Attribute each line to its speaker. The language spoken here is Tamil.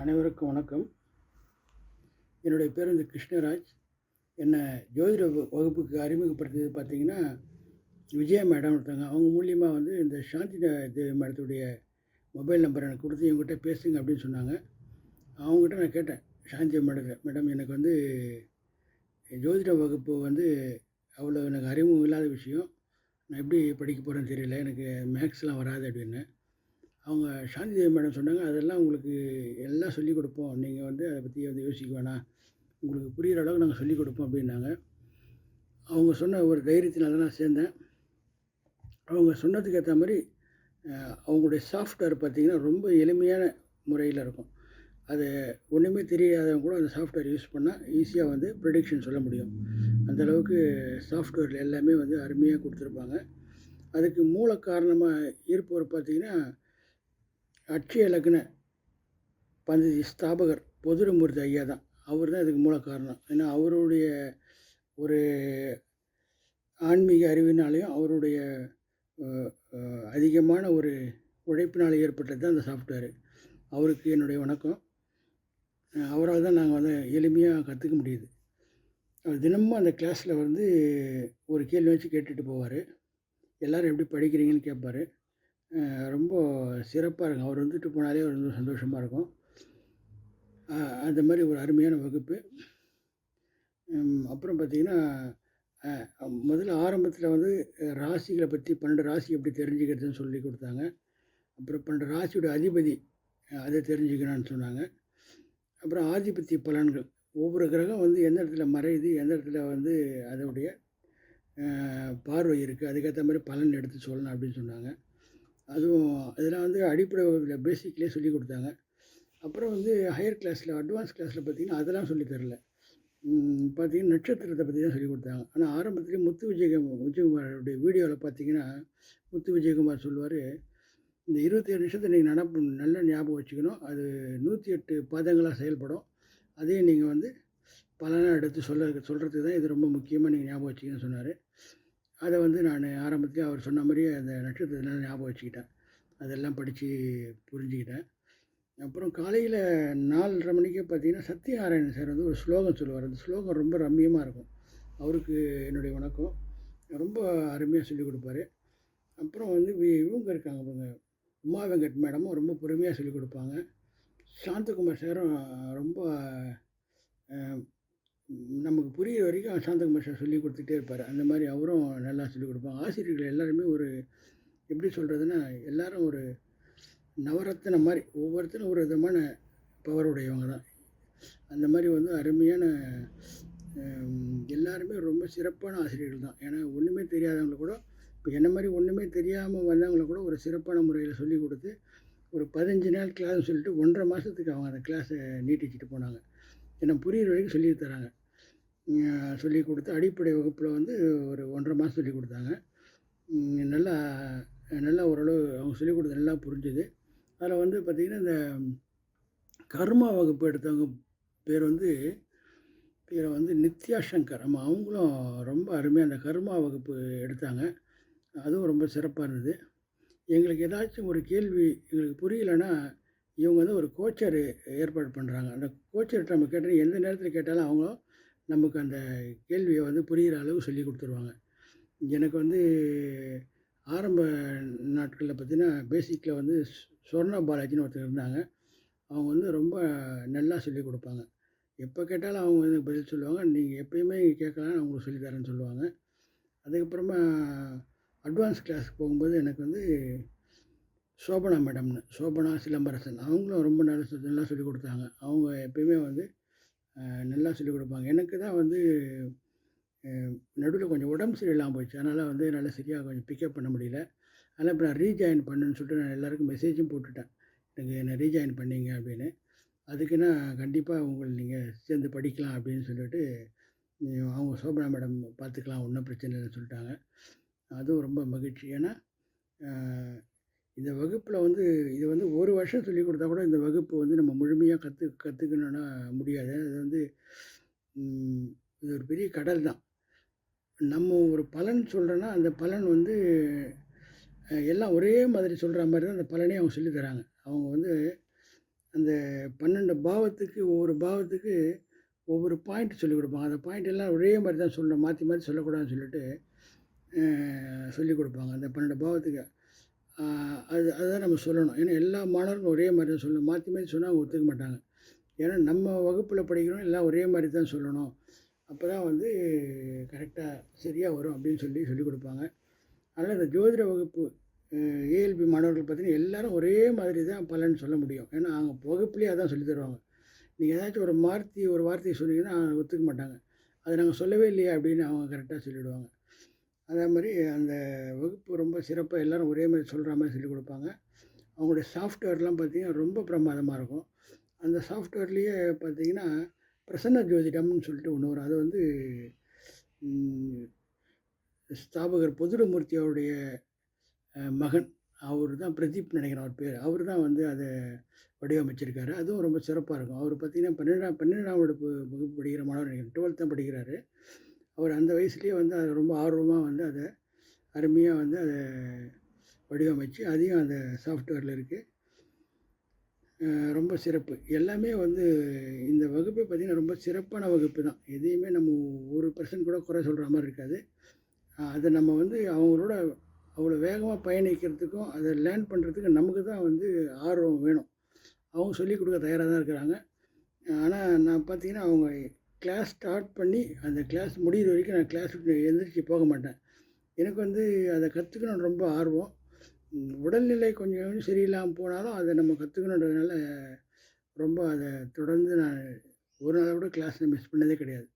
Speaker 1: அனைவருக்கும் வணக்கம். என்னுடைய பேர் வந்து கிருஷ்ணராஜ். என்னை ஜோதிட வகுப்புக்கு அறிமுகப்படுத்தியது பார்த்தீங்கன்னா விஜயா மேடம் ஒருத்தவங்க அவங்க மூலியமாக வந்து இந்த சாந்தி தேவி மேடத்துடைய மொபைல் நம்பர் எனக்கு கொடுத்து இவங்ககிட்ட பேசுங்க அப்படின்னு சொன்னாங்க. அவங்ககிட்ட நான் கேட்டேன் சாந்தி மேடத்தை மேடம் எனக்கு வந்து ஜோதிட வகுப்பு வந்து அவ்வளோ எனக்கு அறிமுகம் இல்லாத விஷயம். நான் எப்படி படிக்க போகிறேன்னு தெரியல எனக்கு மேக்ஸ்லாம் வராது அப்படின்னு. அவங்க சாந்தி மேடம் சொன்னாங்க அதெல்லாம் உங்களுக்கு எல்லாம் சொல்லிக் கொடுப்போம். நீங்கள் வந்து அதை பற்றி வந்து யோசிக்க வேணாம். உங்களுக்கு புரிகிற அளவுக்கு நாங்கள் சொல்லிக் கொடுப்போம் அப்படின்னாங்க. அவங்க சொன்ன ஒரு தைரியத்தினால தான் நான் சேர்ந்தேன். அவங்க சொன்னதுக்கு ஏற்ற மாதிரி அவங்களுடைய சாஃப்ட்வேர் பார்த்திங்கன்னா ரொம்ப எளிமையான முறையில் இருக்கும். அது ஒன்றுமே தெரியாதவங்க கூட அந்த சாஃப்ட்வேர் யூஸ் பண்ணால் ஈஸியாக வந்து ப்ரெடிக்ஷன் சொல்ல முடியும். அந்த அளவுக்கு சாஃப்ட்வேரில் எல்லாமே வந்து அருமையாக கொடுத்துருப்பாங்க. அதுக்கு மூல காரணமாக இருப்பவர் பார்த்திங்கன்னா அட்சய லக்ன பந்ததி ஸ்தாபகர் பொதுரமூர்த்தி ஐயா தான். அவர் தான் இதுக்கு மூல காரணம். ஏன்னா அவருடைய ஒரு ஆன்மீக அறிவினாலையும் அவருடைய அதிகமான ஒரு உழைப்பினால் ஏற்பட்டது தான் அந்த சாஃப்ட்வேரு அவருக்கு என்னுடைய வணக்கம். அவரால் தான் நாங்கள் வந்து எளிமையாக கற்றுக்க முடியுது. அவர் தினமும் அந்த கிளாஸில் வந்து ஒரு கேள்வி வச்சு கேட்டுட்டு போவார். எல்லோரும் எப்படி படிக்கிறீங்கன்னு கேட்பார் ரொம்ப சிறப்பாக இருக்கும். அவர் வந்துட்டு போனாலே ஒரு ரொம்ப சந்தோஷமாக இருக்கும். அந்த மாதிரி ஒரு அருமையான வகுப்பு. அப்புறம் பார்த்திங்கன்னா முதல்ல ஆரம்பத்தில் வந்து ராசிகளை பற்றி பன்னெண்டு ராசி எப்படி தெரிஞ்சுக்கிறதுன்னு சொல்லி கொடுத்தாங்க. அப்புறம் பன்னெண்டு ராசியோட அதிபதி அதை தெரிஞ்சுக்கணும்னு சொன்னாங்க. அப்புறம் ஆதிபத்திய பலன்கள் ஒவ்வொரு கிரகம் வந்து எந்த இடத்துல மறையுது எந்த இடத்துல வந்து அதோடைய பார்வை இருக்குது அதுக்கேற்ற மாதிரி பலன் எடுத்து சொல்லணும் அப்படின்னு சொன்னாங்க. அதுவும் இதெல்லாம் வந்து அடிப்படை வகுப்பில் பேசிக்லேயே சொல்லி கொடுத்தாங்க. அப்புறம் வந்து ஹையர் கிளாஸில் அட்வான்ஸ் கிளாஸில் பார்த்தீங்கன்னா அதெல்லாம் சொல்லித் தரல. பார்த்திங்கன்னா பார்த்தீங்கன்னா நட்சத்திரத்தை பற்றி தான் சொல்லி கொடுத்தாங்க. ஆனால் ஆரம்பத்துலேயே முத்து விஜயகுமார் விஜயகுமாரோடைய வீடியோவில் பார்த்தீங்கன்னா முத்து விஜயகுமார் சொல்லுவார் இந்த இருபத்தி ஏழு நிமிஷத்தை நீங்கள் நடப்பு நல்லா ஞாபகம் வச்சுக்கணும். அது நூற்றி எட்டு பாதங்களாக செயல்படும். அதையும் நீங்கள் வந்து பலனாக எடுத்து சொல்ல சொல்கிறதுக்கு தான் இது ரொம்ப முக்கியமாக நீங்கள் ஞாபகம் வச்சுக்கணும்னு சொன்னார். அதை வந்து நான் ஆரம்பத்திலே அவர் சொன்ன மாதிரியே அந்த நட்சத்திரத்தினால ஞாபகம் வச்சுக்கிட்டேன். அதெல்லாம் படித்து புரிஞ்சுக்கிட்டேன். அப்புறம் காலையில் நாலரை மணிக்கே பார்த்தீங்கன்னா சத்யநாராயணன் சார் வந்து ஒரு ஸ்லோகம் சொல்லுவார். அந்த ஸ்லோகம் ரொம்ப ரம்மியமாக இருக்கும். அவருக்கு என்னுடைய வணக்கம். ரொம்ப அருமையாக சொல்லிக் கொடுப்பாரு. அப்புறம் வந்து வி- இவங்க இருக்காங்க இவங்க உமா வெங்கட் மேடமும் ரொம்ப பொறுமையாக சொல்லிக் கொடுப்பாங்க. சாந்தகுமார் சாரும் ரொம்ப அஹ், நமக்கு புரியிற வரைக்கும் சாந்தகுமார் சார் சொல்லி கொடுத்துட்டே இருப்பார். அந்த மாதிரி அவரும் நல்லா சொல்லிக் கொடுப்பாங்க. ஆசிரியர்கள் எல்லாருமே ஒரு எப்படி சொல்கிறதுன்னா எல்லாரும் ஒரு நவரத்தின மாதிரி ஒவ்வொருத்தரும் ஒரு விதமான பவர் உடையவங்க தான். அந்த மாதிரி வந்து அருமையான எல்லாருமே ரொம்ப சிறப்பான ஆசிரியர்கள் தான். ஏன்னா ஒன்றுமே தெரியாதவங்கள கூட இப்போ என்ன மாதிரி ஒன்றுமே தெரியாமல் வந்தவங்கள கூட ஒரு சிறப்பான முறையில் சொல்லி கொடுத்து ஒரு பதினஞ்சு நாள் கிளாஸ் சொல்லிட்டு ஒன்றரை மாதத்துக்கு அவங்க அந்த கிளாஸை நீட்டிச்சிட்டு போனாங்க. ஏன்னா புரியுற வரைக்கும் சொல்லி தராங்க. சொல்லி கொடுத்து அடிப்படை வகுப்பில் வந்து ஒரு ஒன்றரை மாதம் சொல்லி கொடுத்தாங்க. நல்லா நல்லா ஓரளவு அவங்க சொல்லிக் கொடுத்தது நல்லா புரிஞ்சுது. அதில் வந்து பார்த்திங்கன்னா இந்த கர்மா வகுப்பு எடுத்தவங்க பேர் வந்து பேரை வந்து நித்யா சங்கர். ஆமாம் அவங்களும் ரொம்ப அருமையாக அந்த கர்மா வகுப்பு எடுத்தாங்க. அதுவும் ரொம்ப சிறப்பாக இருந்தது. எங்களுக்கு ஏதாச்சும் ஒரு கேள்வி எங்களுக்கு புரியலைன்னா இவங்க வந்து ஒரு கோச்சர் ஏற்பாடு பண்ணுறாங்க அந்த கோச்சர்கிட்ட நம்ம கேட்டால் எந்த நேரத்தில் கேட்டாலும் அவங்களும் நமக்கு அந்த கேள்வியை வந்து புரிகிற அளவு சொல்லி கொடுத்துருவாங்க. எனக்கு வந்து ஆரம்ப நாட்களில் பார்த்தீங்கன்னா பேசிக்கில் வந்து சொர்ணா பாலாஜின்னு ஒருத்தர் இருந்தாங்க. அவங்க வந்து ரொம்ப நல்லா சொல்லி கொடுப்பாங்க. எப்போ கேட்டாலும் அவங்க வந்து பதில் சொல்லுவாங்க. நீங்கள் எப்பயுமே கேட்கலாம் அவங்களுக்கு சொல்லித்தரேன்னு சொல்லித் தரேன்னு சொல்லுவாங்க. அதுக்கப்புறமா அட்வான்ஸ் கிளாஸுக்கு போகும்போது எனக்கு வந்து சோபனா மேடம்னு சோபனா சிலம்பரசன். அவங்களும் ரொம்ப நல்லா நல்லா சொல்லிக் கொடுத்தாங்க. அவங்க எப்பயுமே வந்து நல்லா சொல்லிக் கொடுப்பாங்க. எனக்கு தான் வந்து நடுவில் கொஞ்சம் உடம்பு சரியில்லாமல் போயிடுச்சு. அதனால் வந்து என்னால் சரியாக கொஞ்சம் பிக்கப் பண்ண முடியல. அதனால் இப்போ நான் ரீஜாயின் பண்ணுன்னு சொல்லிட்டு நான் எல்லாருக்கும் மெசேஜும் போட்டுட்டேன். எனக்கு என்னை ரீஜாயின் பண்ணீங்க அப்படின்னு. அதுக்கு நான் கண்டிப்பாக உங்களை நீங்கள் சேர்ந்து படிக்கலாம் அப்படின்னு சொல்லிட்டு அவங்க சோபனா மேடம் பார்த்துக்கலாம் ஒன்றும் பிரச்சனை இல்லைன்னு சொல்லிட்டாங்க. அதுவும் ரொம்ப மகிழ்ச்சி. ஏன்னா இந்த வகுப்பில் வந்து இது வந்து ஒரு வருஷம் சொல்லி கொடுத்தா கூட இந்த வகுப்பு வந்து நம்ம முழுமையாக கற்று கற்றுக்கணுன்னா முடியாது அது வந்து இது ஒரு பெரிய கடல் தான் நம்ம ஒரு பலன் சொல்கிறோன்னா அந்த பலன் வந்து எல்லாம் ஒரே மாதிரி சொல்கிற மாதிரி தான் அந்த பலனே அவங்க சொல்லித் தராங்க அவங்க வந்து அந்த 12 பாவத்துக்கு ஒவ்வொரு பாவத்துக்கு ஒவ்வொரு பாயிண்ட் சொல்லிக் கொடுப்பாங்க. அந்த பாயிண்ட் எல்லாம் ஒரே மாதிரி தான் சொல்லணும். மாற்றி மாற்றி சொல்லக்கூடாதுன்னு சொல்லிட்டு சொல்லிக் கொடுப்பாங்க. அந்த 12 பாவத்துக்கு. அது அதுதான் நம்ம சொல்லணும். ஏன்னா எல்லா மாணவர்களும் ஒரே மாதிரி தான் சொல்லணும். மாற்றி மாத்தி சொன்னால் அவங்க ஒத்துக்க மாட்டாங்க. ஏன்னா நம்ம வகுப்பில் படிக்கிறோம் எல்லாம் ஒரே மாதிரி தான் சொல்லணும். அப்போ தான் வந்து கரெக்டாக சரியாக வரும் அப்படின்னு சொல்லி சொல்லிக் கொடுப்பாங்க. அதனால் இந்த ஜோதிட வகுப்பு ஏஎல்பி மாணவர்கள் பார்த்தீங்கன்னா, எல்லாரும் ஒரே மாதிரி தான் பலன்னு சொல்ல முடியும். ஏன்னா அவங்க வகுப்புலேயே அதான் சொல்லித் தருவாங்க. நீங்கள் ஏதாச்சும் ஒரு மாத்தி ஒரு வார்த்தையை சொன்னீங்கன்னா ஒத்துக்க மாட்டாங்க. அதை நாங்கள் சொல்லவே இல்லையா அப்படின்னு அவங்க கரெக்டாக சொல்லிவிடுவாங்க அதே மாதிரி அந்த வகுப்பு ரொம்ப சிறப்பாக எல்லோரும் ஒரே மாதிரி சொல்கிற மாதிரி சொல்லிக் கொடுப்பாங்க. அவங்களுடைய சாஃப்ட்வேர்லாம் பார்த்திங்கன்னா ரொம்ப பிரமாதமாக இருக்கும். அந்த சாஃப்ட்வேர்லேயே பார்த்தீங்கன்னா, பிரசன்ன ஜோதிடம்னு சொல்லிட்டு ஒன்று வரும். அது வந்து ஸ்தாபகர் பொதுடமூர்த்தி அவருடைய மகன். அவர் தான் பிரதீப் நெனைக்கிறேன் அவர் பேர் அவர் தான் வந்து அதை வடிவமைச்சிருக்காரு. அதுவும் ரொம்ப சிறப்பாக இருக்கும். அவர் பார்த்தீங்கன்னா 12ஆம் 12ஆம் வகுப்பு வகுப்பு படிக்கிற மாணவர் நினைக்கிறேன் டுவெல்த் தான் படிக்கிறாரு. அவர் அந்த வயசுலேயே வந்து அதை ரொம்ப ஆர்வமாக வந்து அதை அருமையாக வந்து அதை வடிவமைச்சு, அதையும் அந்த சாஃப்ட்வேரில் இருக்குது ரொம்ப சிறப்பு. எல்லாமே வந்து இந்த வகுப்பே பார்த்தீங்கன்னா, ரொம்ப சிறப்பான வகுப்பு தான். எதையுமே நம்ம ஒரு பர்சன்ட் கூட குறை சொல்கிற மாதிரி இருக்காது. அதை நம்ம வந்து அவங்களோட அவ்வளோ வேகமாக பயணிக்கிறதுக்கும், அதை லேர்ன் பண்ணுறதுக்கு நமக்கு தான் வந்து ஆர்வம் வேணும். அவங்க சொல்லிக் கொடுக்க தயாராக தான் இருக்கிறாங்க. ஆனால் நான் பார்த்தீங்கன்னா, அவங்க கிளாஸ் ஸ்டார்ட் பண்ணி அந்த கிளாஸ் முடிகிற வரைக்கும் நான் கிளாஸ் விட்டு போக மாட்டேன். எனக்கு வந்து அதை கற்றுக்கணும் ரொம்ப ஆர்வம். உடல்நிலை கொஞ்சம் கொஞ்சம் போனாலும், அதை நம்ம கற்றுக்கணுன்றதுனால ரொம்ப அதை தொடர்ந்து நான் ஒரு நாள் கூட கிளாஸில் மிஸ் பண்ணதே கிடையாது.